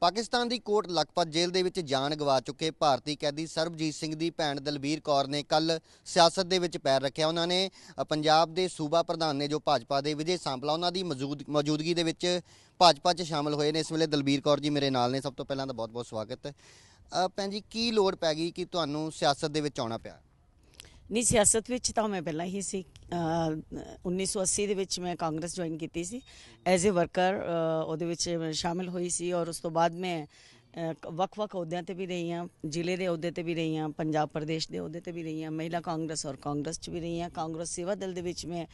ਪਾਕਿਸਤਾਨ ਦੀ ਕੋਟ ਲਖਪਤ ਜੇਲ੍ਹ ਦੇ ਵਿੱਚ ਜਾਨ ਗਵਾ ਚੁੱਕੇ ਭਾਰਤੀ ਕੈਦੀ ਸਰਬਜੀਤ ਸਿੰਘ ਦੀ ਭੈਣ ਦਲਬੀਰ ਕੌਰ ਨੇ ਕੱਲ ਸਿਆਸਤ ਦੇ ਵਿੱਚ ਪੈਰ ਰੱਖਿਆ। ਉਹਨਾਂ ਨੇ ਪੰਜਾਬ ਦੇ ਸੂਬਾ ਪ੍ਰਧਾਨ ਨੇ ਜੋ ਭਾਜਪਾ ਦੇ ਵਿਜੇ ਸਾਂਪਲਾ, ਉਹਨਾਂ ਦੀ ਮੌਜੂਦ, ਮੌਜੂਦਗੀ ਦੇ ਵਿੱਚ ਭਾਜਪਾ 'ਚ ਸ਼ਾਮਲ ਹੋਏ ਨੇ। ਇਸ ਵੇਲੇ ਦਲਬੀਰ ਕੌਰ ਜੀ ਮੇਰੇ ਨਾਲ ਨੇ। ਸਭ ਤੋਂ ਪਹਿਲਾਂ ਤਾਂ ਬਹੁਤ-ਬਹੁਤ ਸਵਾਗਤ। ਭੈਣ ਜੀ, ਕੀ ਲੋੜ ਪੈ ਗਈ ਕਿ ਤੁਹਾਨੂੰ ਸਿਆਸਤ ਦੇ ਵਿੱਚ ਆਉਣਾ ਪਿਆ? ਨਹੀਂ, ਸਿਆਸਤ ਵਿੱਚ ਤਾਂ ਮੈਂ ਪਹਿਲਾਂ ਹੀ ਸੀ 1980 ਦੇ ਵਿੱਚ ਮੈਂ ਕਾਂਗਰਸ ਜੁਆਇਨ ਕੀਤੀ ਸੀ। ਐਜ਼ ਅ ਵਰਕਰ ਉਹਦੇ ਵਿੱਚ ਮੈਂ ਸ਼ਾਮਿਲ ਹੋਈ ਸੀ ਔਰ ਉਸ ਤੋਂ ਬਾਅਦ ਮੈਂ ਵੱਖ-ਵੱਖ ਅਹੁਦਿਆਂ ਤੇ ਵੀ ਰਹੀ ਹਾਂ। ਜ਼ਿਲ੍ਹੇ ਦੇ ਅਹੁਦੇ ਤੇ ਵੀ ਰਹੀ ਹਾਂ ਪੰਜਾਬ ਪ੍ਰਦੇਸ਼ ਦੇ ਅਹੁਦੇ ਤੇ ਵੀ ਰਹੀ ਹਾਂ ਮਹਿਲਾ ਕਾਂਗਰਸ ਔਰ ਕਾਂਗਰਸ 'ਚ ਵੀ ਰਹੀ ਹਾਂ। ਕਾਂਗਰਸ ਸੇਵਾ ਦਲ ਦੇ ਵਿੱਚ ਮੈਂ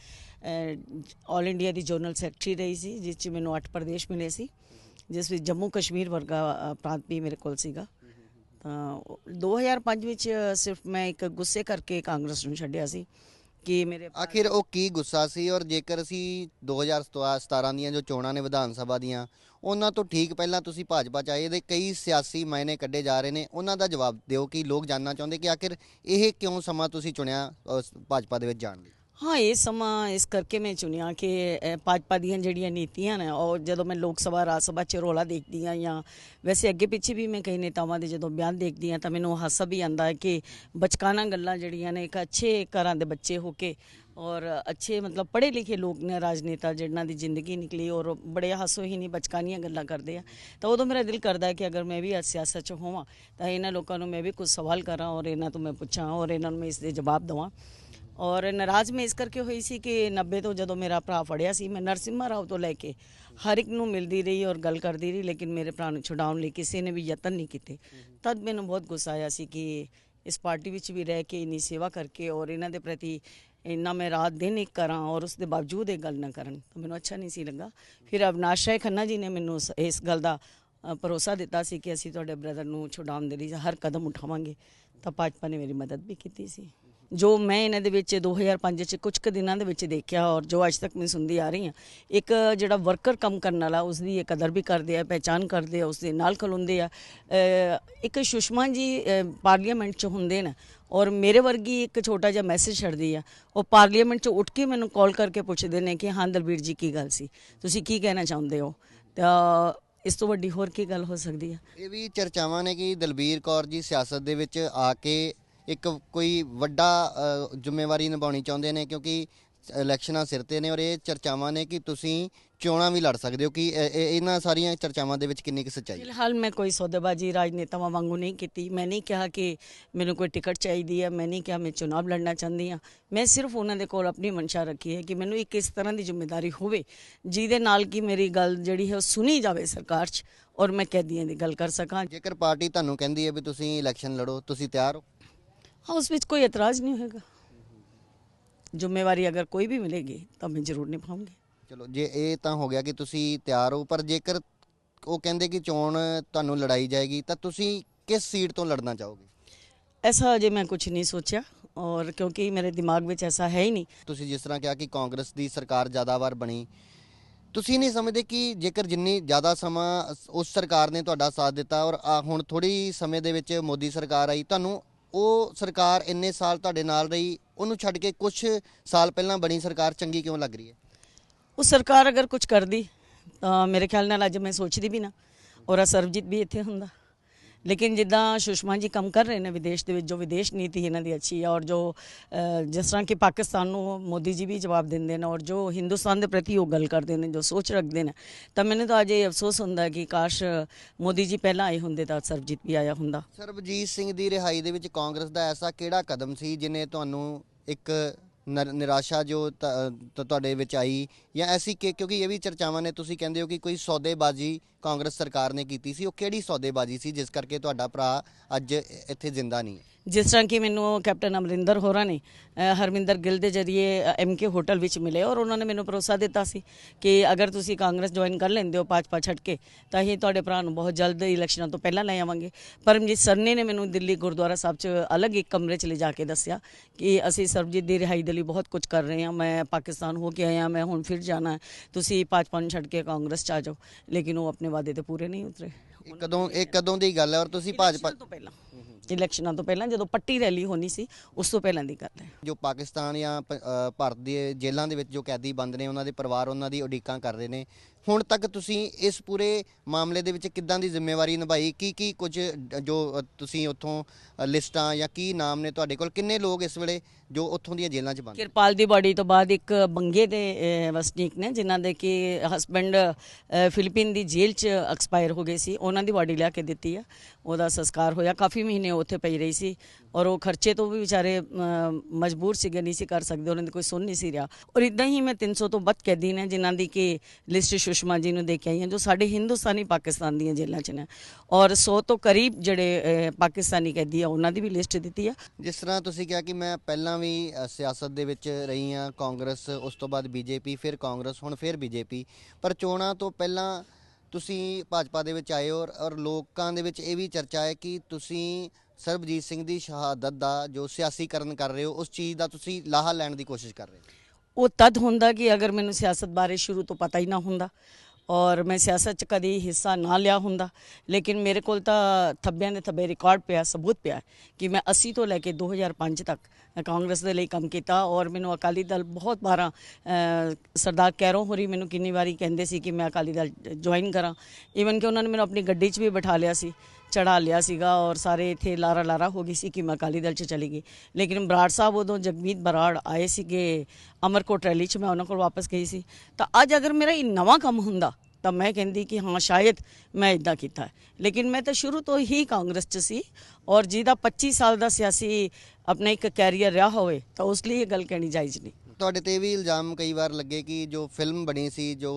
ਆਲ ਇੰਡੀਆ ਦੀ ਜਨਰਲ ਸੈਕਟਰੀ ਰਹੀ ਸੀ ਜਿਸ 'ਚ ਮੈਨੂੰ 8 ਪ੍ਰਦੇਸ਼ ਮਿਲੇ ਸੀ। ਜਿਸ ਵਿੱਚ ਜੰਮੂ ਕਸ਼ਮੀਰ ਵਰਗਾ ਅਹ, ਪ੍ਰਾਂਤ ਵੀ ਮੇਰੇ ਕੋਲ ਸੀਗਾ। ਤਾਂ ਉਹ 2005 ਵਿੱਚ ਸਿਰਫ ਮੈਂ ਇੱਕ ਗੁੱਸੇ ਕਰਕੇ ਕਾਂਗਰਸ ਨੂੰ ਛੱਡਿਆ ਸੀ। ਕਿ ਮੇਰੇ ਆਖਿਰ ਉਹ ਕੀ ਗੁੱਸਾ ਸੀ ਔਰ ਜੇਕਰ ਅਸੀਂ 2017 ਦੀਆਂ ਜੋ ਚੋਣਾਂ ਨੇ ਵਿਧਾਨ ਸਭਾ ਦੀਆਂ, ਉਹਨਾਂ ਤੋਂ ਠੀਕ ਪਹਿਲਾਂ ਤੁਸੀਂ ਭਾਜਪਾ ਚ ਆਏ, ਇਹਦੇ ਕਈ ਸਿਆਸੀ ਮਾਇਨੇ ਕੱਢੇ ਜਾ ਰਹੇ ਨੇ, ਉਹਨਾਂ ਦਾ ਜਵਾਬ ਦਿਓ ਕਿ ਲੋਕ ਜਾਨਣਾ ਚਾਹੁੰਦੇ ਕਿ ਆਖਿਰ ਇਹ ਕਿਉਂ ਸਮਾਂ ਤੁਸੀਂ ਚੁਣਿਆ ਭਾਜਪਾ ਦੇ ਵਿੱਚ ਜਾਣ ਲਈ? ਹਾਂ, ਇਹ ਸਮਾਂ ਇਸ ਕਰਕੇ ਮੈਂ ਚੁਣਿਆ ਕਿ ਭਾਜਪਾ ਦੀਆਂ ਜਿਹੜੀਆਂ ਨੀਤੀਆਂ ਨੇ, ਉਹ ਜਦੋਂ ਮੈਂ ਲੋਕ ਸਭਾ, ਰਾਜ ਸਭਾ ਚ ਰੋਲਾ ਦੇਖਦੀ ਹਾਂ ਜਾਂ ਵੈਸੇ ਅੱਗੇ ਪਿੱਛੇ ਵੀ ਮੈਂ ਕਈ ਨੇਤਾਵਾਂ ਦੇ ਜਦੋਂ ਬਿਆਨ ਦੇਖਦੀ ਹਾਂ ਤਾਂ ਮੈਨੂੰ ਹਾਸਾ ਵੀ ਆਂਦਾ ਹੈ ਕਿ ਬਚਕਾਨਾ ਗੱਲਾਂ ਜਿਹੜੀਆਂ ਨੇ, ਇੱਕ ਅੱਛੇ ਘਰਾਂ ਦੇ ਬੱਚੇ ਹੋ ਕੇ ਔਰ ਅੱਛੇ ਮਤਲਬ ਪੜ੍ਹੇ ਲਿਖੇ ਲੋਕ ਨੇ, ਰਾਜਨੇਤਾ ਜਿਹਨਾਂ ਦੀ ਜ਼ਿੰਦਗੀ ਨਿਕਲੀ ਔਰ ਬੜੇ ਹਾਸੋ ਹੀ ਨਹੀਂ ਬਚਕਾਨੀਆਂ ਗੱਲਾਂ ਕਰਦੇ ਆ। ਤਾਂ ਉਦੋਂ ਮੇਰਾ ਦਿਲ ਕਰਦਾ ਹੈ ਕਿ ਅਗਰ ਮੈਂ ਵੀ ਅੱਜ ਸਿਆਸਤ 'ਚ ਹੋਵਾਂ ਤਾਂ ਇਹਨਾਂ ਲੋਕਾਂ ਨੂੰ ਮੈਂ ਵੀ ਕੁਝ ਸਵਾਲ ਕਰਾਂ ਔਰ ਇਹਨਾਂ ਤੋਂ ਮੈਂ ਪੁੱਛਾਂ ਔਰ ਇਹਨਾਂ ਨੂੰ ਮੈਂ ਇਸ ਦੇ ਜਵਾਬ ਦਵਾਂ। ਔਰ ਨਾਰਾਜ਼ ਮੈਂ ਇਸ ਕਰਕੇ ਹੋਈ ਸੀ ਕਿ 90 ਤੋਂ ਜਦੋਂ ਮੇਰਾ ਭਰਾ ਫੜਿਆ ਸੀ ਮੈਂ ਨਰਸਿਮਾ ਰਾਓ ਤੋਂ ਲੈ ਕੇ ਹਰ ਇੱਕ ਨੂੰ ਮਿਲਦੀ ਰਹੀ ਔਰ ਗੱਲ ਕਰਦੀ ਰਹੀ ਲੇਕਿਨ ਮੇਰੇ ਭਰਾ ਨੂੰ ਛੁਡਾਉਣ ਲਈ ਕਿਸੇ ਨੇ ਵੀ ਯਤਨ ਨਹੀਂ ਕੀਤੇ। ਤਦ ਮੈਨੂੰ ਬਹੁਤ ਗੁੱਸਾ ਆਇਆ ਸੀ ਕਿ ਇਸ ਪਾਰਟੀ ਵਿੱਚ ਵੀ ਰਹਿ ਕੇ ਇੰਨੀ ਸੇਵਾ ਕਰਕੇ ਔਰ ਇਹਨਾਂ ਦੇ ਪ੍ਰਤੀ ਇੰਨਾ ਮੈਂ ਰਾਤ ਦਿਨ ਇੱਕ ਕਰਾਂ ਔਰ ਉਸ ਦੇ ਬਾਵਜੂਦ ਇਹ ਗੱਲ ਨਾ ਕਰਨ ਤਾਂ ਮੈਨੂੰ ਅੱਛਾ ਨਹੀਂ ਸੀ ਲੱਗਾ। ਫਿਰ ਅਵਨਾਸ਼ ਰਾਏ ਖੰਨਾ ਜੀ ਨੇ ਮੈਨੂੰ ਇਸ- ਇਸ ਗੱਲ ਦਾ ਅ, ਭਰੋਸਾ ਦਿੱਤਾ ਸੀ ਕਿ ਅਸੀਂ ਤੁਹਾਡੇ ਬ੍ਰਦਰ ਨੂੰ ਛੁਡਾਉਣ ਦੇ ਲਈ ਹਰ ਕਦਮ ਉਠਾਵਾਂਗੇ ਤਾਂ ਭਾਜਪਾ ਨੇ ਮੇਰੀ ਮਦਦ ਵੀ ਕੀਤੀ ਸੀ। ਜੋ ਮੈਂ ਇਹਨਾਂ ਦੇ ਵਿੱਚ 2005 ਚ ਕੁਝ ਕੁ ਦਿਨਾਂ ਦੇ ਵਿੱਚ ਦੇਖਿਆ ਔਰ ਜੋ ਅੱਜ ਤੱਕ ਮੈਂ ਸੁਣਦੀ ਆ ਰਹੀ ਹਾਂ, ਇੱਕ ਜਿਹੜਾ ਵਰਕਰ ਕੰਮ ਕਰਨ ਵਾਲਾ ਉਸ ਦੀ ਇਹ ਕਦਰ ਵੀ ਕਰਦੇ ਆ ਪਹਿਚਾਨ ਕਰਦੇ ਆ ਉਸ ਦੇ ਨਾਲ ਖਲੋਂਦੇ ਆ। ਇੱਕ ਸੁਸ਼ਮਾ ਜੀ, ਅਹ ਪਾਰਲੀਮੈਂਟ ਚ ਹੁੰਦੇ ਨੇ ਔਰ ਮੇਰੇ ਵਰਗੀ ਇੱਕ ਛੋਟਾ ਜਿਹਾ ਮੈਸੇਜ ਛੱਡਦੀ ਆ। ਉਹ ਪਾਰਲੀਮੈਂਟ ਚ ਉੱਠ ਕੇ ਮੈਨੂੰ ਕਾਲ ਕਰਕੇ ਪੁੱਛਦੇ ਨੇ ਕਿ ਹਾਂ ਦਲਬੀਰ ਜੀ ਕੀ ਗੱਲ ਸੀ? ਤੁਸੀਂ ਕੀ ਕਹਿਣਾ ਚਾਹੁੰਦੇ ਹੋ? ਤਾਂ ਇਸ ਤੋਂ ਵੱਡੀ ਹੋਰ ਕੀ ਗੱਲ ਹੋ ਸਕਦੀ ਹੈ ਇਹ ਵੀ ਚਰਚਾਵਾਂ ਨੇ ਕਿ ਦਲਬੀਰ ਕੌਰ ਜੀ ਸਿਆਸਤ ਦੇ ਵਿੱਚ ਆ ਕੇ ਇੱਕ ਕੋਈ ਵੱਡਾ ਜ਼ਿੰਮੇਵਾਰੀ ਨਿਭਾਉਣੀ ਚਾਹੁੰਦੇ ਨੇ ਕਿਉਂਕਿ ਇਲੈਕਸ਼ਨਾਂ ਸਿਰ ਤੇ ਨੇ ਔਰ ਇਹ ਚਰਚਾਵਾਂ ਨੇ ਕਿ ਤੁਸੀਂ ਚੋਣਾਂ ਵੀ ਲੜ ਸਕਦੇ ਹੋ ਕਿ ਇਹ- ਇਹ- ਇਹਨਾਂ ਸਾਰੀਆਂ ਚਰਚਾਵਾਂ ਦੇ ਵਿੱਚ ਕਿੰਨੀ ਕੁ ਸੱਚਾਈ ਹੈ? ਫਿਲਹਾਲ ਮੈਂ ਕੋਈ ਸੌਦੇਬਾਜ਼ੀ ਰਾਜਨੇਤਾਵਾਂ ਵਾਂਗੂ ਨਹੀਂ ਕੀਤੀ। ਮੈਂ ਨਹੀਂ ਕਿਹਾ ਕਿ ਮੈਨੂੰ ਕੋਈ ਟਿਕਟ ਚਾਹੀਦੀ ਹੈ। ਮੈਂ ਨਹੀਂ ਕਿਹਾ ਮੈਂ ਚੁਣਾਵ ਲੜਨਾ ਚਾਹੁੰਦੀ ਹਾਂ। ਮੈਂ ਸਿਰਫ ਉਹਨਾਂ ਦੇ ਕੋਲ ਆਪਣੀ ਮਨਸ਼ਾ ਰੱਖੀ ਹੈ ਕਿ ਮੈਨੂੰ ਇੱਕ ਇਸ ਤਰ੍ਹਾਂ ਦੀ ਜ਼ਿੰਮੇਵਾਰੀ ਹੋਵੇ ਜਿਹਦੇ ਨਾਲ ਕਿ ਮੇਰੀ ਗੱਲ ਜਿਹੜੀ ਹੈ ਉਹ ਸੁਣੀ ਜਾਵੇ ਸਰਕਾਰ 'ਚ ਔਰ ਮੈਂ ਕੈਦੀਆਂ ਦੀ ਗੱਲ ਕਰ ਸਕਾਂ। ਜੇਕਰ ਪਾਰਟੀ ਤੁਹਾਨੂੰ ਕਹਿੰਦੀ ਹੈ ਵੀ ਤੁਸੀਂ ਇਲੈਕਸ਼ਨ ਲੜੋ ਤੁਸੀਂ ਤਿਆਰ ਹੋ? ਹਾਂ ਉਸ ਵਿੱਚ ਕੋਈ ਇਤਰਾਜ਼ ਨਹੀਂ ਹੋਏਗਾ ਜ਼ਿੰਮੇਵਾਰੀ ਅਗਰ ਕੋਈ ਵੀ ਮਿਲੇਗੀ ਤਾਂ ਮੈਂ ਜ਼ਰੂਰ ਨਿਭਾਉਂਗੀ ਚਲੋ ਜੇ ਇਹ ਤਾਂ ਹੋ ਗਿਆ ਕਿ ਤੁਸੀਂ ਤਿਆਰ ਹੋ ਪਰ ਜੇਕਰ ਉਹ ਕਹਿੰਦੇ ਕਿ ਚੋਣ ਤੁਹਾਨੂੰ ਲੜਾਈ ਜਾਏਗੀ ਤਾਂ ਤੁਸੀਂ ਕਿਸ ਸੀਟ ਤੋਂ ਲੜਨਾ ਚਾਹੋਗੇ ਐਸਾ ਅਜੇ ਮੈਂ ਕੁਝ ਨਹੀਂ ਸੋਚਿਆ ਔਰ ਕਿਉਂਕਿ ਮੇਰੇ ਦਿਮਾਗ ਵਿੱਚ ਐਸਾ ਹੈ ਹੀ ਨਹੀਂ ਤੁਸੀਂ ਜਿਸ ਤਰ੍ਹਾਂ ਕਿਹਾ ਕਿ ਕਾਂਗਰਸ ਦੀ ਸਰਕਾਰ ਜ਼ਿਆਦਾ ਵਾਰ ਬਣੀ ਤੁਸੀਂ ਨਹੀਂ ਸਮਝਦੇ ਕਿ ਜੇਕਰ ਜਿੰਨੀ ਜ਼ਿਆਦਾ ਸਮਾਂ ਉਸ ਸਰਕਾਰ ਨੇ ਤੁਹਾਡਾ ਸਾਥ ਦਿੱਤਾ ਔਰ ਆਹ ਹੁਣ ਥੋੜੀ ਸਮੇਂ ਦੇ ਵਿੱਚ ਮੋਦੀ ਸਰਕਾਰ ਆਈ ਤੁਹਾਨੂੰ ਉਹ ਸਰਕਾਰ ਇੰਨੇ ਸਾਲ ਤੁਹਾਡੇ ਨਾਲ ਰਹੀ, ਉਹਨੂੰ ਛੱਡ ਕੇ ਕੁਝ ਸਾਲ ਪਹਿਲਾਂ ਬਣੀ ਸਰਕਾਰ ਚੰਗੀ ਕਿਉਂ ਲੱਗ ਰਹੀ ਹੈ? ਉਹ ਸਰਕਾਰ ਅਗਰ ਕੁਝ ਕਰਦੀ, ਤਾਂ ਮੇਰੇ ਖਿਆਲ ਨਾਲ ਅੱਜ ਮੈਂ ਸੋਚਦੀ ਵੀ ਨਾ, ਔਰ ਸਰਬਜੀਤ ਵੀ ਇੱਥੇ ਹੁੰਦਾ। ਲੇਕਿਨ ਜਿੱਦਾਂ ਸੁਸ਼ਮਾ ਜੀ ਕੰਮ ਕਰ ਰਹੇ ਨੇ ਵਿਦੇਸ਼ ਦੇ ਵਿੱਚ, ਜੋ ਵਿਦੇਸ਼ ਨੀਤੀ ਇਹਨਾਂ ਦੀ ਅੱਛੀ ਹੈ ਔਰ ਜੋ ਜਿਸ ਤਰ੍ਹਾਂ ਕਿ ਪਾਕਿਸਤਾਨ ਨੂੰ ਮੋਦੀ ਜੀ ਵੀ ਜਵਾਬ ਦਿੰਦੇ ਨੇ ਔਰ ਜੋ ਹਿੰਦੁਸਤਾਨ ਦੇ ਪ੍ਰਤੀ ਉਹ ਗੱਲ ਕਰਦੇ ਨੇ, ਜੋ ਸੋਚ ਰੱਖਦੇ ਨੇ, ਤਾਂ ਮੈਨੂੰ ਤਾਂ ਅੱਜ ਇਹ ਅਫਸੋਸ ਹੁੰਦਾ ਕਿ ਕਾਸ਼ ਮੋਦੀ ਜੀ ਪਹਿਲਾਂ ਆਏ ਹੁੰਦੇ ਤਾਂ ਸਰਬਜੀਤ ਵੀ ਆਇਆ ਹੁੰਦਾ। ਸਰਬਜੀਤ ਸਿੰਘ ਦੀ ਰਿਹਾਈ ਦੇ ਵਿੱਚ ਕਾਂਗਰਸ ਦਾ ਐਸਾ ਕਿਹੜਾ ਕਦਮ ਸੀ ਜਿਨੇ ਤੁਹਾਨੂੰ ਇੱਕ ਨਰ- ਨਿਰਾਸ਼ਾ ਜੋ ਤੁਹਾਡੇ ਵਿੱਚ ਆਈ ਜਾਂ ਐਸੀ ਕਿ, ਕਿਉਂਕਿ ਇਹ ਵੀ ਚਰਚਾਵਾਂ ਨੇ, ਤੁਸੀਂ ਕਹਿੰਦੇ ਹੋ ਕਿ ਕੋਈ ਸੌਦੇਬਾਜ਼ੀ ਕਾਂਗਰਸ ਸਰਕਾਰ ਨੇ ਕੀਤੀ ਸੀ, ਉਹ ਕਿਹੜੀ ਸੌਦੇਬਾਜ਼ੀ ਸੀ, ਜਿਸ ਕਰਕੇ ਤੁਹਾਡਾ ਭਰਾ ਅੱਜ ਇੱਥੇ ਜ਼ਿੰਦਾ ਨਹੀਂ ਹੈ? ਜਿਸ ਤਰ੍ਹਾਂ ਕਿ ਮੈਨੂੰ ਕੈਪਟਨ ਅਮਰਿੰਦਰ ਹੋਰਾਂ ਨੇ ਹਰਮਿੰਦਰ ਗਿੱਲ ਦੇ ਜਰੀਏ ਐਮਕੇ ਹੋਟਲ ਵਿੱਚ ਮਿਲੇ, ਔਰ ਉਹਨਾਂ ਨੇ ਮੈਨੂੰ ਭਰੋਸਾ ਦਿੱਤਾ ਸੀ ਕਿ ਅਗਰ ਤੁਸੀਂ ਕਾਂਗਰਸ ਜੁਆਇਨ ਕਰ ਲੈਂਦੇ ਹੋ ਭਾਜਪਾ ਛੱਡ ਕੇ, ਤਾਂ ਅਸੀਂ ਤੁਹਾਡੇ ਭਰਾ ਨੂੰ ਬਹੁਤ ਜਲਦ ਇਲੈਕਸ਼ਨਾਂ ਤੋਂ ਪਹਿਲਾਂ ਲੈ ਆਵਾਂਗੇ। ਪਰਮਜੀਤ ਸਰਨੇ ਨੇ ਮੈਨੂੰ ਦਿੱਲੀ ਗੁਰਦੁਆਰਾ ਸਾਹਿਬ 'ਚ ਅਲੱਗ ਇੱਕ ਕਮਰੇ 'ਚ ਲੈ ਜਾ ਕੇ ਦੱਸਿਆ ਕਿ ਅਸੀਂ ਸਰਬਜੀਤ ਦੀ ਰਿਹਾਈ ਦੇ ਲਈ ਬਹੁਤ ਕੁਝ ਕਰ ਰਹੇ ਹਾਂ, ਮੈਂ ਪਾਕਿਸਤਾਨ ਹੋ ਕੇ ਆਇਆ, ਮੈਂ ਹੁਣ ਫਿਰ ਜਾਣਾ ਤੁਸੀਂ ਭਾਜਪਾ ਨੂੰ ਛੱਡ ਕੇ ਕਾਂਗਰਸ 'ਚ ਆ ਜਾਓ। ਲੇਕਿਨ ਉਹ ਆਪਣੇ ਵਾਅਦੇ ਤੇ ਪੂਰੇ ਨਹੀਂ ਉਤਰੇ। ਇਹ ਕਦੋਂ ਇਹ ਕਦੋਂ ਦੀ ਗੱਲ ਹੈ ਔਰ ਤੁਸੀਂ ਭਾਜਪਾ ਤੋਂ ਪਹਿਲਾਂ। ਇਲੈਕਸ਼ਨਾਂ ਤੋਂ ਪਹਿਲਾਂ ਜਦੋਂ ਪੱਟੀ ਰੈਲੀ ਹੋਣੀ ਸੀ ਉਸ ਤੋਂ ਪਹਿਲਾਂ ਦੀ ਗੱਲ ਹੈ। ਜੋ ਪਾਕਿਸਤਾਨ ਜਾਂ ਭਾਰਤ ਦੇ ਜੇਲ੍ਹਾਂ ਦੇ ਵਿੱਚ ਜੋ ਕੈਦੀ ਬੰਦ ਨੇ ਉਹਨਾਂ ਦੇ ਪਰਿਵਾਰ ਉਹਨਾਂ ਦੀ ਉਡੀਕਾਂ ਕਰ ਰਹੇ ਨੇ। ਹੁਣ ਤੱਕ ਤੁਸੀਂ ਇਸ ਪੂਰੇ ਮਾਮਲੇ ਦੇ ਵਿੱਚ ਕਿੱਦਾਂ ਦੀ ਜ਼ਿੰਮੇਵਾਰੀ ਨਿਭਾਈ? ਕੀ ਕੀ ਕੁਝ ਜੋ ਤੁਸੀਂ ਉੱਥੋਂ ਲਿਸਟਾਂ ਜਾਂ ਕੀ ਨਾਮ ਨੇ ਤੁਹਾਡੇ ਕੋਲ? ਕਿੰਨੇ ਲੋਕ ਇਸ ਵੇਲੇ ਜੋ ਉੱਥੋਂ ਦੀਆਂ ਜੇਲ੍ਹਾਂ 'ਚ ਬੰਦ ਕਿਰਪਾਲ ਦੀ ਬਾਡੀ ਤੋਂ ਬਾਅਦ ਇੱਕ ਬੰਗੇ ਦੇ ਵਸਨੀਕ ਨੇ, ਜਿਨ੍ਹਾਂ ਦੇ ਕਿ ਹਸਬੰਡ ਫਿਲੀਪੀਨ ਦੀ ਜੇਲ੍ਹ 'ਚ ਐਕਸਪਾਇਰ ਹੋ ਗਏ ਸੀ। ਉਹਨਾਂ ਦੀ ਬਾਡੀ ਲਿਆ ਕੇ ਦਿੱਤੀ ਆ। ਉਹਦਾ ਸੰਸਕਾਰ ਹੋਇਆ। ਕਾਫੀ ਮਹੀਨੇ ਉੱਥੇ ਪਈ ਰਹੀ ਸੀ। ਔਰ ਉਹ ਖਰਚੇ ਤੋਂ ਵੀ ਵਿਚਾਰੇ ਮਜਬੂਰ ਸੀਗੇ, ਨਹੀਂ ਸੀ ਕਰ ਸਕਦੇ। ਉਹਨਾਂ ਦੀ ਕੋਈ ਸੁਣ ਨਹੀਂ ਸੀ ਰਿਹਾ। ਔਰ ਇਦਾਂ ਹੀ ਮੈਂ 300 ਤੋਂ ਵੱਧ ਕੈਦੀ ਨੇ, ਜਿਨ੍ਹਾਂ ਦੀ ਕਿ ਲਿਸਟ ਸੁਸ਼ਮਾ ਜੀ ਨੂੰ ਦੇ ਕੇ ਆਈ ਜੋ ਸਾਡੇ ਹਿੰਦੁਸਤਾਨੀ ਪਾਕਿਸਤਾਨ ਦੀਆਂ ਜੇਲ੍ਹਾਂ 'ਚ ਨੇ। ਔਰ 100 ਤੋਂ ਕਰੀਬ ਜਿਹੜੇ ਪਾਕਿਸਤਾਨੀ ਕੈਦੀ ਆ, ਉਹਨਾਂ ਦੀ ਵੀ ਲਿਸਟ ਦਿੱਤੀ ਆ। ਜਿਸ ਤਰ੍ਹਾਂ ਤੁਸੀਂ ਕਿਹਾ ਕਿ ਮੈਂ ਪਹਿਲਾਂ ਵੀ ਸਿਆਸਤ ਦੇ ਵਿੱਚ ਰਹੀ ਹਾਂ, ਕਾਂਗਰਸ, ਉਸ ਤੋਂ ਬਾਅਦ ਬੀਜੇਪੀ, ਫਿਰ ਕਾਂਗਰਸ, ਹੁਣ ਫਿਰ ਬੀਜੇਪੀ। ਪਰ ਚੋਣਾਂ ਤੋਂ ਪਹਿਲਾਂ ਤੁਸੀਂ ਭਾਜਪਾ ਦੇ ਵਿੱਚ ਆਏ ਹੋ ਔਰ ਔਰ ਲੋਕਾਂ ਦੇ ਵਿੱਚ ਇਹ ਵੀ ਚਰਚਾ ਹੈ ਕਿ ਤੁਸੀਂ ਸਰਬਜੀਤ ਸਿੰਘ ਦੀ ਸ਼ਹਾਦਤ ਦਾ ਜੋ ਸਿਆਸੀਕਰਨ ਕਰ ਰਹੇ ਹੋ, ਉਸ ਚੀਜ਼ ਦਾ ਤੁਸੀਂ ਲਾਹਾ ਲੈਣ ਦੀ ਕੋਸ਼ਿਸ਼ ਕਰ ਰਹੇ ਹੋ। ਉਹ ਤਦ ਹੁੰਦਾ ਕਿ ਅਗਰ ਮੈਨੂੰ ਸਿਆਸਤ ਬਾਰੇ ਸ਼ੁਰੂ ਤੋਂ ਪਤਾ ਹੀ ਨਾ ਹੁੰਦਾ ਔਰ ਮੈਂ ਸਿਆਸਤ 'ਚ ਕਦੀ ਹਿੱਸਾ ਨਾ ਲਿਆ ਹੁੰਦਾ। ਲੇਕਿਨ ਮੇਰੇ ਕੋਲ ਤਾਂ ਥੱਬਿਆਂ ਦੇ ਥੱਬੇ ਰਿਕਾਰਡ ਪਿਆ, ਸਬੂਤ ਪਿਆ ਕਿ ਮੈਂ 80 ਤੋਂ ਲੈ ਕੇ 2005 ਤੱਕ ਕਾਂਗਰਸ ਦੇ ਲਈ ਕੰਮ ਕੀਤਾ ਔਰ ਮੈਨੂੰ ਅਕਾਲੀ ਦਲ ਬਹੁਤ ਵਾਰਾਂ ਸਰਦਾਰ ਕੈਰੋਂ ਹੋਰੀ ਮੈਨੂੰ ਕਿੰਨੀ ਵਾਰੀ ਕਹਿੰਦੇ ਸੀ ਕਿ ਮੈਂ ਅਕਾਲੀ ਦਲ ਜੁਆਇਨ ਕਰਾਂ। ਈਵਨ ਕਿ ਉਹਨਾਂ ਨੇ ਮੈਨੂੰ ਆਪਣੀ ਗੱਡੀ 'ਚ ਵੀ ਬਿਠਾ ਲਿਆ ਸੀ। ਚੜਾ ਲਿਆ ਸੀਗਾ ਔਰ ਸਾਰੇ ਇੱਥੇ ਲਾਰਾ ਲਾਰਾ ਹੋ ਗਈ ਸੀ ਕਿ ਮੈਂ ਅਕਾਲੀ ਦਲ 'ਚ ਚਲੀ ਗਈ। ਲੇਕਿਨ ਬਰਾੜ ਸਾਹਿਬ ਉਦੋਂ ਜਗਮੀਤ ਬਰਾੜ ਆਏ ਸੀਗੇ ਅਮਰਕੋਟ ਰੈਲੀ 'ਚ, ਮੈਂ ਉਹਨਾਂ ਕੋਲ ਵਾਪਸ ਗਈ ਸੀ। ਤਾਂ ਅੱਜ ਅਗਰ ਮੇਰਾ ਇਹ ਨਵਾਂ ਕੰਮ ਹੁੰਦਾ, ਤਾਂ ਮੈਂ ਕਹਿੰਦੀ ਕਿ ਹਾਂ, ਸ਼ਾਇਦ ਮੈਂ ਇਦਾਂ ਕੀਤਾ। ਲੇਕਿਨ ਮੈਂ ਤਾਂ ਸ਼ੁਰੂ ਤੋਂ ਹੀ ਕਾਂਗਰਸ 'ਚ ਸੀ ਔਰ ਜਿਹਦਾ 25 ਸਾਲ ਦਾ ਸਿਆਸੀ ਆਪਣਾ ਇੱਕ ਕੈਰੀਅਰ ਰਿਹਾ ਹੋਵੇ, ਤਾਂ ਉਸ ਲਈ ਇਹ ਗੱਲ ਕਹਿਣੀ ਜਾਇਜ਼ ਨਹੀਂ। ਤੁਹਾਡੇ ਤੇ ਇਹ ਵੀ ਇਲਜ਼ਾਮ ਕਈ ਵਾਰ ਲੱਗੇ ਕਿ ਜੋ ਫਿਲਮ ਬਣੀ ਸੀ, ਜੋ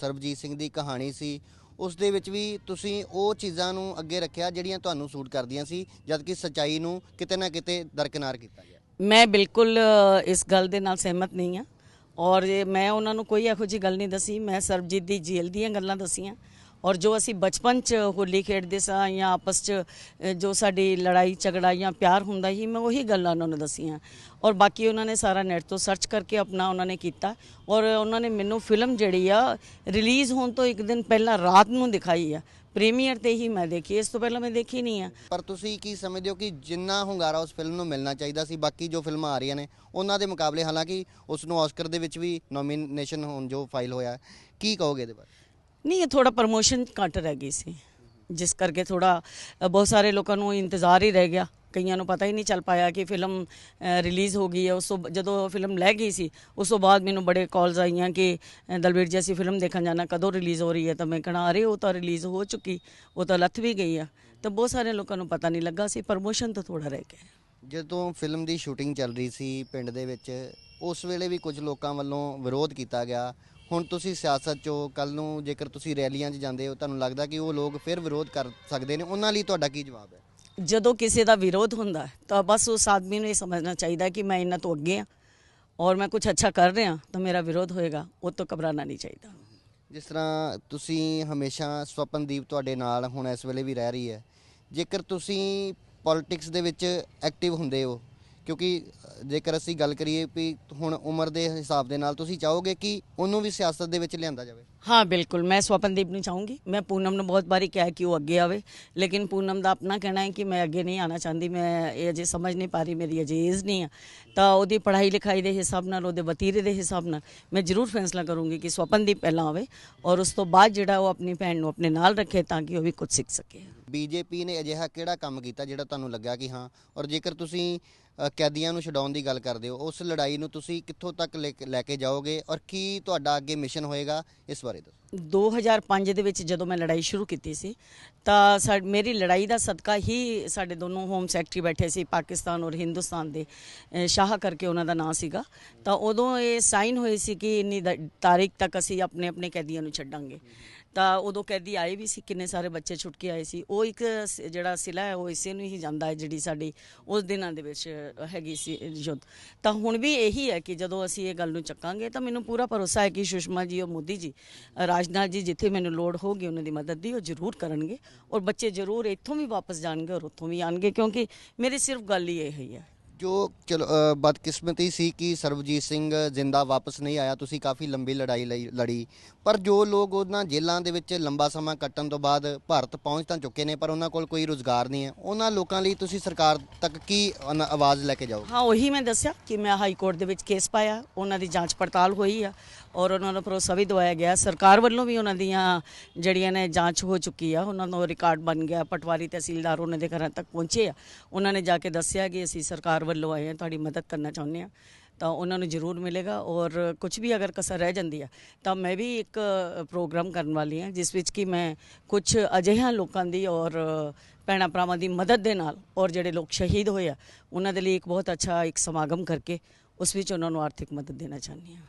ਸਰਬਜੀਤ ਸਿੰਘ ਦੀ ਕਹਾਣੀ ਸੀ ਉਸ ਦੇ ਵਿੱਚ ਵੀ ਤੁਸੀਂ ਉਹ ਚੀਜ਼ਾਂ ਨੂੰ ਅੱਗੇ ਰੱਖਿਆ ਜਿਹੜੀਆਂ ਤੁਹਾਨੂੰ ਸੂਟ ਕਰਦੀਆਂ ਸੀ ਜਦਕਿ ਸੱਚਾਈ ਨੂੰ ਕਿਤੇ ਨਾ ਕਿਤੇ ਦਰਕਿਨਾਰ ਕੀਤਾ ਗਿਆ। ਮੈਂ ਬਿਲਕੁਲ ਇਸ ਗੱਲ ਦੇ ਨਾਲ ਸਹਿਮਤ ਨਹੀਂ ਹਾਂ। ਔਰ ਮੈਂ ਉਹਨਾਂ ਨੂੰ ਕੋਈ ਇਹੋ ਜੀ ਗੱਲ ਨਹੀਂ ਦੱਸੀ, ਮੈਂ ਸਰਬਜੀਤ ਦੀ ਜੇਲ੍ਹ ਦੀਆਂ ਗੱਲਾਂ ਦਸੀਆਂ। ਔਰ ਜੋ ਅਸੀਂ ਬਚਪਨ 'ਚ ਹੋਲੀ ਖੇਡਦੇ ਸਾਂ ਜਾਂ ਆਪਸ 'ਚ ਜੋ ਸਾਡੀ ਲੜਾਈ ਝਗੜਾ ਜਾਂ ਪਿਆਰ ਹੁੰਦਾ ਸੀ, ਮੈਂ ਉਹੀ ਗੱਲਾਂ ਉਹਨਾਂ ਨੂੰ ਦਸੀਆਂ। ਔਰ ਬਾਕੀ ਉਹਨਾਂ ਨੇ ਸਾਰਾ ਨੈਟ ਤੋਂ ਸਰਚ ਕਰਕੇ ਆਪਣਾ ਉਹਨਾਂ ਨੇ ਕੀਤਾ। ਔਰ ਉਹਨਾਂ ਨੇ ਮੈਨੂੰ ਫਿਲਮ ਜਿਹੜੀ ਆ, ਰਿਲੀਜ਼ ਹੋਣ ਤੋਂ ਇੱਕ ਦਿਨ ਪਹਿਲਾਂ ਰਾਤ ਨੂੰ ਦਿਖਾਈ ਆ। ਪ੍ਰੀਮੀਅਰ ਤੇ ਹੀ ਮੈਂ ਦੇਖੀ, ਇਸ ਤੋਂ ਪਹਿਲਾਂ ਮੈਂ ਦੇਖੀ ਨਹੀਂ ਆ। ਪਰ ਤੁਸੀਂ ਕੀ ਸਮਝਦੇ ਹੋ ਕਿ ਜਿੰਨਾ ਹੁੰਗਾਰਾ ਉਸ ਫਿਲਮ ਨੂੰ ਮਿਲਣਾ ਚਾਹੀਦਾ ਸੀ, ਬਾਕੀ ਜੋ ਫਿਲਮਾਂ ਆ ਰਹੀਆਂ ਨੇ, ਉਹਨਾਂ ਦੇ ਮੁਕਾਬਲੇ ਹਾਲਾਂਕਿ ਉਸ ਨੂੰ ਆਸਕਰ ਦੇ ਵਿੱਚ ਵੀ ਨੋਮੀਨੇਸ਼ਨ ਹੋਣ ਜੋ ਫਾਈਲ ਹੋਇਆ, ਕੀ ਕਹੋਗੇ ਇਹਦੇ ਬਾਰੇ? ਨਹੀਂ, ਇਹ ਥੋੜਾ ਪ੍ਰਮੋਸ਼ਨ ਘੱਟ ਰਹਿ ਗਈ ਸੀ। ਜਿਸ ਕਰਕੇ ਥੋੜਾ ਬਹੁਤ ਸਾਰੇ ਲੋਕਾਂ ਨੂੰ ਇੰਤਜ਼ਾਰ ਹੀ ਰਹਿ ਗਿਆ। ਕਈਆਂ ਨੂੰ ਪਤਾ ਹੀ ਨਹੀਂ ਚੱਲ ਪਾਇਆ ਕਿ ਫਿਲਮ ਰਿਲੀਜ਼ ਹੋ ਗਈ ਹੈ। ਉਸ ਤੋਂ ਬ- ਜਦੋਂ ਫਿਲਮ ਲੈ ਗਈ ਸੀ, ਉਸ ਤੋਂ ਬਾਅਦ ਮੈਨੂੰ ਬੜੇ ਕਾਲਸ ਆਈਆਂ ਕਿ ਦਲਬੀਰ ਜੀ, ਅਸੀਂ ਫਿਲਮ ਦੇਖਣ ਜਾਣਾ। ਕਦੋਂ ਰਿਲੀਜ਼ ਹੋ ਰਹੀ ਹੈ? ਤਾਂ ਮੈਂ ਕਹਣਾ, ਅਰੇ, ਉਹ ਤਾਂ ਰਿਲੀਜ਼ ਹੋ ਚੁੱਕੀ, ਉਹ ਤਾਂ ਲੱਥ ਵੀ ਗਈ ਆ। ਤਾਂ ਬਹੁਤ ਸਾਰੇ ਲੋਕਾਂ ਨੂੰ ਪਤਾ ਨਹੀਂ ਲੱਗਾ ਸੀ ਪ੍ਰਮੋਸ਼ਨ ਤਾਂ ਥੋੜਾ ਰਹਿ ਗਿਆ। ਜਦੋਂ ਫਿਲਮ ਦੀ ਸ਼ੂਟਿੰਗ ਚੱਲ ਰਹੀ ਸੀ ਪਿੰਡ ਦੇ ਵਿੱਚ, ਉਸ ਵੇਲੇ ਵੀ ਕੁਝ ਲੋਕਾਂ ਵੱਲੋਂ ਵਿਰੋਧ ਕੀਤਾ ਗਿਆ। ਹੁਣ ਤੁਸੀਂ ਸਿਆਸਤ 'ਚੋਂ ਕੱਲ ਨੂੰ ਜੇਕਰ ਤੁਸੀਂ ਰੈਲੀਆਂ 'ਚ ਜਾਂਦੇ ਹੋ ਤੁਹਾਨੂੰ ਲੱਗਦਾ ਕਿ ਉਹ ਲੋਕ ਫਿਰ ਵਿਰੋਧ ਕਰ ਸਕਦੇ ਨੇ? ਉਹਨਾਂ ਲਈ ਤੁਹਾਡਾ ਕੀ ਜਵਾਬ ਹੈ? ਜਦੋਂ ਕਿਸੇ ਦਾ ਵਿਰੋਧ ਹੁੰਦਾ ਤਾਂ ਬਸ ਉਸ ਆਦਮੀ ਨੂੰ ਇਹ ਸਮਝਣਾ ਚਾਹੀਦਾ ਕਿ ਮੈਂ ਇਹਨਾਂ ਤੋਂ ਅੱਗੇ ਹਾਂ ਔਰ ਮੈਂ ਕੁਝ ਅੱਛਾ ਕਰ ਰਿਹਾ ਤਾਂ ਮੇਰਾ ਵਿਰੋਧ ਹੋਏਗਾ ਉਹ ਤੋਂ ਘਬਰਾਉਣਾ ਨਹੀਂ ਚਾਹੀਦਾ। ਜਿਸ ਤਰ੍ਹਾਂ ਤੁਸੀਂ ਹਮੇਸ਼ਾ ਸਵਪਨਦੀਪ ਤੁਹਾਡੇ ਨਾਲ ਹੁਣ ਇਸ ਵੇਲੇ ਵੀ ਰਹਿ ਰਹੀ ਹੈ ਜੇਕਰ ਤੁਸੀਂ ਪੋਲਿਟਿਕਸ ਦੇ ਵਿੱਚ ਐਕਟਿਵ ਹੁੰਦੇ ਹੋ ਕਿਉਂਕਿ ਜੇਕਰ ਅਸੀਂ ਗੱਲ ਕਰੀਏ ਵੀ ਹੁਣ ਉਮਰ ਦੇ ਹਿਸਾਬ ਦੇ ਨਾਲ ਤੁਸੀਂ ਚਾਹੋਗੇ ਕਿ ਉਹਨੂੰ ਵੀ ਸਿਆਸਤ ਦੇ ਵਿੱਚ ਲਿਆਂਦਾ ਜਾਵੇ? ਹਾਂ ਬਿਲਕੁਲ। ਮੈਂ ਸਵਪਨਦੀਪ ਨੂੰ ਚਾਹੂੰਗੀ। ਮੈਂ ਪੂਨਮ ਨੂੰ ਬਹੁਤ ਵਾਰੀ ਕਿਹਾ ਕਿ ਉਹ ਅੱਗੇ ਆਵੇ। ਲੇਕਿਨ ਪੂਨਮ ਦਾ ਆਪਣਾ ਕਹਿਣਾ ਹੈ ਕਿ ਮੈਂ ਅੱਗੇ ਨਹੀਂ ਆਣਾ ਚਾਹੁੰਦੀ। ਮੈਂ ਇਹ ਅਜੇ ਸਮਝ ਨਹੀਂ ਪਾ ਰਹੀ ਮੇਰੀ ਅਜੇ ਏਜ ਨਹੀਂ ਆ। ਤਾਂ ਉਹਦੀ ਪੜ੍ਹਾਈ ਲਿਖਾਈ ਦੇ ਹਿਸਾਬ ਨਾਲ ਉਹਦੇ ਵਤੀਰੇ ਦੇ ਹਿਸਾਬ ਨਾਲ ਮੈਂ ਜ਼ਰੂਰ ਫੈਸਲਾ ਕਰੂੰਗੀ ਕਿ ਸਵਪਨਦੀਪ ਪਹਿਲਾਂ ਆਵੇ ਔਰ ਉਸ ਤੋਂ ਬਾਅਦ ਜਿਹੜਾ ਉਹ ਆਪਣੀ ਭੈਣ ਨੂੰ ਆਪਣੇ ਨਾਲ ਰੱਖੇ ਤਾਂ ਕਿ ਉਹ ਵੀ ਕੁਝ ਸਿੱਖ ਸਕੇ। ਬੀਜੇਪੀ ਨੇ ਅਜਿਹਾ ਕਿਹੜਾ ਕੰਮ ਕੀਤਾ ਜਿਹੜਾ ਤੁਹਾਨੂੰ ਲੱਗਾ ਕਿ ਹਾਂ? ਔਰ ਜੇਕਰ ਤੁਸੀਂ ਕੈਦੀਆਂ ਨੂੰ ਛਡਾਉਣ ਦੀ ਗੱਲ ਕਰਦੇ ਹੋ। ਉਸ ਲੜਾਈ ਨੂੰ ਤੁਸੀਂ ਕਿੱਥੋਂ ਤੱਕ ਲੈ ਕੇ- ਲੈ ਕੇ ਜਾਓਗੇ ਔਰ ਕੀ ਤੁਹਾਡਾ ਅੱਗੇ ਮਿਸ਼ਨ ਹੋਏਗਾ? ਇਸ ਬਾਰੇ ਦੱਸੋ। 2005 ਦੇ ਵਿੱਚ ਜਦੋਂ ਮੈਂ ਲੜਾਈ ਸ਼ੁਰੂ ਕੀਤੀ ਸੀ, ਤਾਂ ਸਾ, ਮੇਰੀ ਲੜਾਈ ਦਾ ਸਦਕਾ ਹੀ ਸਾਡੇ ਦੋਨੋਂ ਹੋਮ ਸੈਕਟਰੀ ਬੈਠੇ ਸੀ, ਪਾਕਿਸਤਾਨ ਔਰ ਹਿੰਦੁਸਤਾਨ ਦੇ ਸ਼ਾਹ ਕਰਕੇ ਉਹਨਾਂ ਦਾ ਨਾਂ ਸੀਗਾ। ਤਾਂ ਉਦੋਂ ਇਹ ਸਾਈਨ ਹੋਏ ਸੀ ਕਿ ਇੰਨੀ ਦ- ਤਾਰੀਖ ਤੱਕ ਅਸੀਂ ਆਪਣੇ ਆਪਣੇ ਕੈਦੀਆਂ ਨੂੰ ਛੱਡਾਂਗੇ। ਤਾਂ ਉਦੋਂ ਕੈਦੀ ਆਏ ਵੀ ਸੀ, ਕਿੰਨੇ ਸਾਰੇ ਬੱਚੇ ਛੁੱਟ ਕੇ ਆਏ ਸੀ। ਉਹ ਇੱਕ ਸ- ਜਿਹੜਾ ਸਿਲਾ ਹੈ, ਉਹ ਇਸੇ ਨੂੰ ਹੀ ਜਾਂਦਾ ਹੈ, ਜਿਹੜੀ ਸਾਡੀ ਉਸ ਦਿਨਾਂ ਦੇ ਵਿੱਚ ਹੈਗੀ ਸੀ, ਯੁੱਧ। ਤਾਂ ਹੁਣ ਵੀ ਇਹੀ ਹੈ ਕਿ ਜਦੋਂ ਅਸੀਂ ਇਹ ਗੱਲ ਨੂੰ ਚੱਕਾਂਗੇ, ਤਾਂ ਮੈਨੂੰ ਪੂਰਾ ਭਰੋਸਾ ਹੈ ਕਿ ਸੁਸ਼ਮਾ ਜੀ ਔਰ ਮੋਦੀ ਜੀ, ਰਾਜਨਾਥ ਜੀ ਜਿੱਥੇ ਮੈਨੂੰ ਲੋੜ ਹੋਗੀ ਉਹਨਾਂ ਦੀ ਮਦਦ ਦੀ ਉਹ ਜ਼ਰੂਰ ਕਰਨਗੇ। ਔਰ ਬੱਚੇ ਜ਼ਰੂਰ ਇੱਥੋਂ ਵੀ ਵਾਪਸ ਜਾਣਗੇ ਔਰ ਉੱਥੋਂ ਵੀ ਆਣਗੇ, ਕਿਉਂਕਿ ਮੇਰੀ ਸਿਰਫ ਗੱਲ ਹੀ ਇਹ ਹੀ ਹੈ। ਜੋ ਚਲੋ ਅ, ਬਦਕਿਸਮਤੀ ਸੀ ਕਿ ਸਰਬਜੀਤ ਸਿੰਘ ਜਿੰਦਾ ਵਾਪਸ ਨਹੀਂ ਆਇਆ ਤੁਸੀਂ ਕਾਫੀ ਲੰਬੀ ਲੜਾਈ ਲਈ ਲੜੀ। ਪਰ ਜੋ ਲੋਕ ਉਹਨਾਂ ਜੇਲ੍ਹਾਂ ਦੇ ਵਿੱਚ ਲੰਬਾ ਸਮਾਂ ਕੱਟਣ ਤੋਂ ਬਾਅਦ ਭਾਰਤ ਪਹੁੰਚ ਤਾਂ ਚੁੱਕੇ ਨੇ ਪਰ ਉਹਨਾਂ ਕੋਲ ਕੋਈ ਰੁਜ਼ਗਾਰ ਨਹੀਂ ਹੈ। ਉਹਨਾਂ ਲੋਕਾਂ ਲਈ ਤੁਸੀਂ ਸਰਕਾਰ ਤੱਕ ਕੀ ਅਨ- ਆਵਾਜ਼ ਲੈ ਕੇ ਜਾਓਗੇ? ਹਾਂ ਉਹੀ ਮੈਂ ਦੱਸਿਆ ਕਿ ਮੈਂ ਹਾਈ ਕੋਰਟ ਦੇ ਵਿੱਚ ਕੇਸ ਪਾਇਆ ਉਹਨਾਂ ਦੀ ਜਾਂਚ ਪੜਤਾਲ ਹੋਈ ਆ। ਔਰ ਉਹਨਾਂ ਨੂੰ ਭਰੋਸਾ ਵੀ ਦਵਾਇਆ ਗਿਆ। ਸਰਕਾਰ ਵੱਲੋਂ ਵੀ ਉਹਨਾਂ ਦੀਆਂ ਜਿਹੜੀਆਂ ਨੇ ਜਾਂਚ ਹੋ ਚੁੱਕੀ ਆ, ਉਹਨਾਂ ਨੂੰ ਰਿਕਾਰਡ ਬਣ ਗਿਆ। ਪਟਵਾਰੀ ਤਹਿਸੀਲਦਾਰ ਉਹਨਾਂ ਦੇ ਘਰਾਂ ਤੱਕ ਪਹੁੰਚੇ ਆ। ਉਹਨਾਂ ਨੇ ਜਾ ਕੇ ਦੱਸਿਆ ਕਿ ਅਸੀਂ ਸਰਕਾਰ ਵੱਲੋਂ ਆਏ ਹਾਂ ਤੁਹਾਡੀ ਮਦਦ ਕਰਨਾ ਚਾਹੁੰਦੇ ਆ। ਤਾਂ ਉਹਨਾਂ ਨੂੰ ਜ਼ਰੂਰ ਮਿਲੇਗਾ ਔਰ ਕੁਝ ਵੀ ਅਗਰ ਕਸਰ ਰਹਿ ਜਾਂਦੀ ਆ, ਤਾਂ ਮੈਂ ਵੀ ਇੱਕ ਪ੍ਰੋਗਰਾਮ ਕਰਨ ਵਾਲੀ ਹਾਂ ਜਿਸ ਵਿੱਚ ਕਿ ਮੈਂ ਕੁਝ ਅਜਿਹਿਆਂ ਲੋਕਾਂ ਦੀ ਔਰ ਭੈਣਾਂ ਭਰਾਵਾਂ ਦੀ ਮਦਦ ਦੇ ਨਾਲ ਔਰ ਜਿਹੜੇ ਲੋਕ ਸ਼ਹੀਦ ਹੋਏ ਆ, ਉਹਨਾਂ ਦੇ ਲਈ ਇੱਕ ਬਹੁਤ ਅੱਛਾ ਇੱਕ ਸਮਾਗਮ ਕਰਕੇ ਉਸ ਵਿੱਚ ਉਹਨਾਂ ਨੂੰ ਆਰਥਿਕ ਮਦਦ ਦੇਣਾ ਚਾਹੁੰਦੀ ਹਾਂ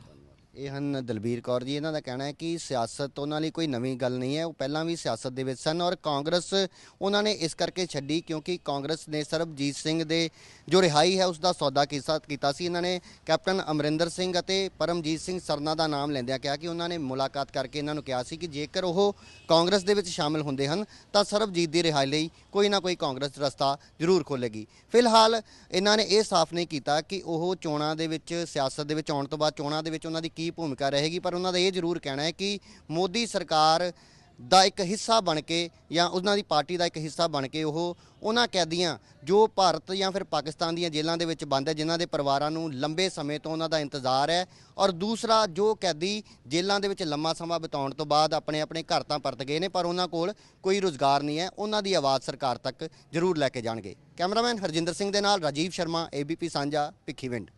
ਇਹ ਹਨ ਦਲਬੀਰ ਕੌਰ ਜੀ। ਇਹਨਾਂ ਦਾ ਕਹਿਣਾ ਹੈ ਕਿ ਸਿਆਸਤ ਉਹਨਾਂ ਲਈ ਕੋਈ ਨਵੀਂ ਗੱਲ ਨਹੀਂ ਹੈ। ਉਹ ਪਹਿਲਾਂ ਵੀ ਸਿਆਸਤ ਦੇ ਵਿੱਚ ਸਨ ਔਰ ਕਾਂਗਰਸ ਉਹਨਾਂ ਨੇ ਇਸ ਕਰਕੇ ਛੱਡੀ ਕਿਉਂਕਿ ਕਾਂਗਰਸ ਨੇ ਸਰਬਜੀਤ ਸਿੰਘ ਦੇ ਜੋ ਰਿਹਾਈ ਹੈ ਉਸ ਦਾ ਸੌਦਾ ਕੀਤਾ ਕੀਤਾ ਸੀ। ਇਹਨਾਂ ਨੇ ਕੈਪਟਨ ਅਮਰਿੰਦਰ ਸਿੰਘ ਅਤੇ ਪਰਮਜੀਤ ਸਿੰਘ ਸਰਨਾ ਦਾ ਨਾਮ ਲੈਂਦਿਆਂ ਕਿਹਾ ਕਿ ਉਹਨਾਂ ਨੇ ਮੁਲਾਕਾਤ ਕਰਕੇ ਇਹਨਾਂ ਨੂੰ ਕਿਹਾ ਸੀ ਕਿ ਜੇਕਰ ਉਹ ਕਾਂਗਰਸ ਦੇ ਵਿੱਚ ਸ਼ਾਮਿਲ ਹੁੰਦੇ ਹਨ, ਤਾਂ ਸਰਬਜੀਤ ਦੀ ਰਿਹਾਈ ਲਈ ਕੋਈ ਨਾ ਕੋਈ ਕਾਂਗਰਸ ਰਸਤਾ ਜ਼ਰੂਰ ਖੋਲੇਗੀ ਫਿਲਹਾਲ ਇਹਨਾਂ ਨੇ ਇਹ ਸਾਫ਼ ਨਹੀਂ ਕੀਤਾ ਕਿ ਉਹ ਚੋਣਾਂ ਦੇ ਵਿੱਚ, ਸਿਆਸਤ ਦੇ ਵਿੱਚ ਆਉਣ ਤੋਂ ਬਾਅਦ ਚੋਣਾਂ ਦੇ ਵਿੱਚ ਉਹਨਾਂ ਦੀ ਕੀ ਕੀ ਭੂਮਿਕਾ ਰਹੇਗੀ, ਪਰ ਉਹਨਾਂ ਦਾ ਇਹ ਜ਼ਰੂਰ ਕਹਿਣਾ ਹੈ ਕਿ ਮੋਦੀ ਸਰਕਾਰ ਦਾ ਇੱਕ ਹਿੱਸਾ ਬਣ ਕੇ ਜਾਂ ਉਹਨਾਂ ਦੀ ਪਾਰਟੀ ਦਾ ਇੱਕ ਹਿੱਸਾ ਬਣ ਕੇ ਉਹ ਉਹਨਾਂ ਕੈਦੀਆਂ ਜੋ ਭਾਰਤ ਜਾਂ ਫਿਰ ਪਾਕਿਸਤਾਨ ਦੀਆਂ ਜੇਲ੍ਹਾਂ ਦੇ ਵਿੱਚ ਬੰਦ ਹੈ, ਜਿਨ੍ਹਾਂ ਦੇ ਪਰਿਵਾਰਾਂ ਨੂੰ ਲੰਬੇ ਸਮੇਂ ਤੋਂ ਉਹਨਾਂ ਦਾ ਇੰਤਜ਼ਾਰ ਹੈ ਔਰ ਦੂਸਰਾ ਜੋ ਕੈਦੀ ਜੇਲ੍ਹਾਂ ਦੇ ਵਿੱਚ ਲੰਮਾ ਸਮਾਂ ਬਿਤਾਉਣ ਤੋਂ ਬਾਅਦ ਆਪਣੇ ਆਪਣੇ ਘਰ ਤਾਂ ਪਰਤ ਗਏ ਨੇ, ਪਰ ਉਹਨਾਂ ਕੋਲ ਕੋਈ ਰੋਜ਼ਗਾਰ ਨਹੀਂ ਹੈ, ਉਹਨਾਂ ਦੀ ਆਵਾਜ਼ ਸਰਕਾਰ ਤੱਕ ਜ਼ਰੂਰ ਲੈ ਕੇ ਜਾਣਗੇ। ਕੈਮਰਾਮੈਨ ਹਰਜਿੰਦਰ ਸਿੰਘ ਦੇ ਨਾਲ ਰਾਜੀਵ ਸ਼ਰਮਾ, ਏਬੀਪੀ ਸਾਂਝਾ, ਭਿੱਖੀਵਿੰਡ।